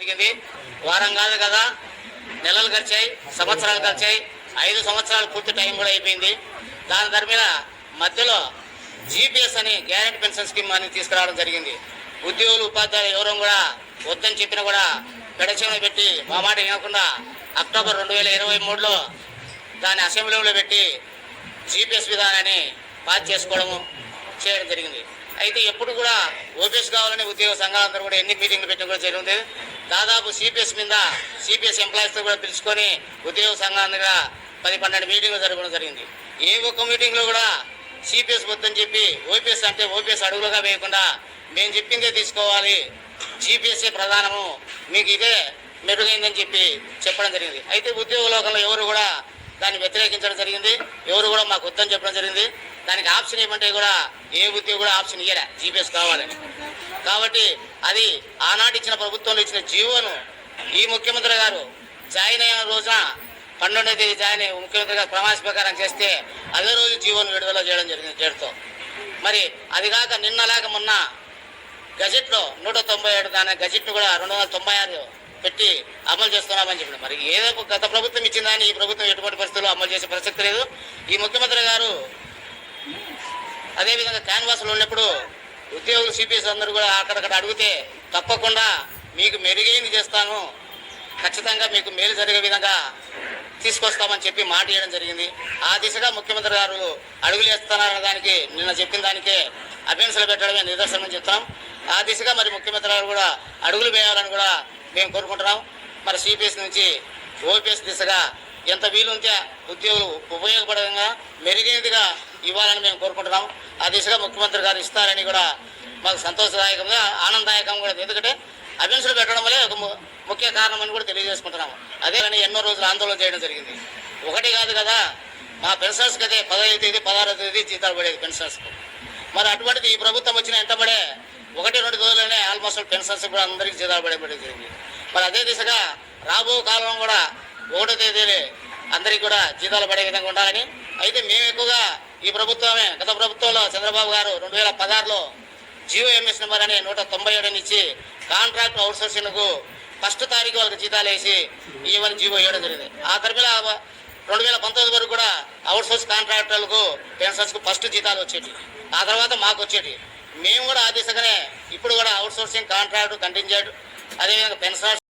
జరిగింది. వారం కాదు కదా నెలలు గడిచాయి సంవత్సరాలు గడిచాయి. ఐదు సంవత్సరాలు పూర్తి టైం కూడా అయిపోయింది. దాని దాని మధ్యలో జీపీఎస్ అని గ్యారెంటీ పెన్షన్ స్కీమ్ అని తీసుకురావడం జరిగింది. ఉద్యోగులు ఉపాధ్యాయులు ఎవరూ కూడా వద్దని చెప్పినా కూడా పెడచెవిన పెట్టి మా మాట వినకుండా అక్టోబర్ రెండు వేల ఇరవై మూడులో దాన్ని అసెంబ్లీలో పెట్టి జీపీఎస్ విధానాన్ని పాస్ చేసుకోవడము చేయడం జరిగింది. అయితే ఎప్పుడు కూడా ఓపీఎస్ కావాలని ఉద్యోగ సంఘాలందరూ కూడా ఎన్ని మీటింగ్లు పెట్టడం కూడా జరిగింది. దాదాపు సిపిఎస్ మీద సిపిఎస్ ఎంప్లాయీస్తో కూడా పిలుచుకొని ఉద్యోగ సంఘాల పది పన్నెండు మీటింగ్లు జరగడం జరిగింది. ఏ ఒక్క మీటింగ్లో కూడా సిపిఎస్ వద్దని చెప్పి ఓపీఎస్ అంటే ఓపీఎస్ అడుగులుగా వేయకుండా మేము చెప్పిందే తీసుకోవాలి. సిపిఎస్ఏ ప్రధానము. మీకు ఇదే మెరుగైందని చెప్పి చెప్పడం జరిగింది. అయితే ఉద్యోగ లోకంలో ఎవరు కూడా దాన్ని వ్యతిరేకించడం జరిగింది. ఎవరు కూడా మాకు వద్దని చెప్పడం జరిగింది. దానికి ఆప్షన్ ఏమంటే కూడా ఏ ఉద్యోగి కూడా ఆప్షన్ ఇయ్యలే. జీపీఎస్ కావాలని కాబట్టి అది ఆనాటి ఇచ్చిన ప్రభుత్వంలో ఇచ్చిన జీవోను ఈ ముఖ్యమంత్రి గారు జాయిన్ అయిన రోజున పన్నెండవ తేదీ జాయిన్ అయ్యి ముఖ్యమంత్రి గారు ప్రమాణ స్వీకారం చేస్తే అదే రోజు జీవోను విడుదల చేయడం జరిగింది చేడుతో మరి అది కాక నిన్నలాగా మొన్న గజెట్లో నూట తొంభై ఏడు దాని గజెట్ను కూడా రెండు వందల తొంభై ఆరు పెట్టి అమలు చేస్తున్నామని చెప్పిన మరి ఏదో ఒక గత ప్రభుత్వం ఇచ్చిందని ఈ ప్రభుత్వం ఎటువంటి పరిస్థితుల్లో అమలు చేసే ప్రసక్తి లేదు. ఈ ముఖ్యమంత్రి గారు అదేవిధంగా క్యాన్వాస్లో ఉన్నప్పుడు ఉద్యోగులు సిపిఎస్ అందరూ కూడా అక్కడక్కడ అడిగితే తప్పకుండా మీకు మెరుగైంది చేస్తాను. ఖచ్చితంగా మీకు మేలు జరిగే విధంగా తీసుకొస్తామని చెప్పి మాట ఇవ్వడం జరిగింది. ఆ దిశగా ముఖ్యమంత్రి గారు అడుగులు వేస్తున్నారన్న దానికి నిన్న చెప్పిన దానికే అభ్యర్థులు పెట్టడమే నిదర్శనం చెప్తాం ఆ దిశగా మరి ముఖ్యమంత్రి గారు కూడా అడుగులు వేయాలని కూడా మేము కోరుకుంటున్నాం. మరి సిపిఎస్ నుంచి ఓపీఎస్ దిశగా ఎంత వీలుంటే ఉద్యోగులు ఉపయోగపడంగా మెరుగైనదిగా ఇవ్వాలని మేము కోరుకుంటున్నాం ఆ దిశగా ముఖ్యమంత్రి గారు ఇస్తారని కూడా మాకు సంతోషదాయకంగా ఆనందదాయకం కూడా ఎందుకంటే అభ్యర్థులు పెట్టడం వల్లే ఒక ము- ముఖ్య కారణం అని కూడా తెలియజేసుకుంటున్నాము. అదే కానీ ఎన్నో రోజులు ఆందోళన చేయడం జరిగింది. ఒకటి కాదు కదా మా పెన్షన్స్కి అయితే పదహైదు తేదీ పదహారో తేదీ జీతాలు పడేది పెన్షన్స్కు మరి అటువంటిది ఈ ప్రభుత్వం వచ్చిన ఎంత పడే? ఒకటి రెండు రోజుల్లోనే ఆల్మోస్ట్ పెన్షన్స్ కూడా అందరికీ జీతాలు పడే పడేది జరిగింది. మరి అదే దిశగా రాబో కాలం కూడా ఒకటో తేదీలే అందరికీ కూడా జీతాలు పడే విధంగా ఉండాలని అయితే మేము ఎక్కువగా ఈ ప్రభుత్వమే గత ప్రభుత్వంలో చంద్రబాబు గారు రెండు వేల పదహారులో జియో ఎంఎస్ నెంబర్ అనే నూట తొంభై ఏడుని ఇచ్చి కాంట్రాక్ట్ అవుట్సోర్సింగ్కు ఫస్ట్ తారీఖు వాళ్ళకి జీతాలు వేసి ఇవ్వని జీవో ఇవ్వడం జరిగింది. ఆ తరపున రెండు వేల పంతొమ్మిది వరకు కూడా అవుట్సోర్స్ కాంట్రాక్టర్లకు పెన్షన్స్కు ఫస్ట్ జీతాలు వచ్చేటి ఆ తర్వాత మాకు వచ్చేటి మేము కూడా ఆ దిశగానే ఇప్పుడు కూడా అవుట్సోర్సింగ్ కాంట్రాక్ట్ కంటింజెంట్ అదేవిధంగా పెన్షన్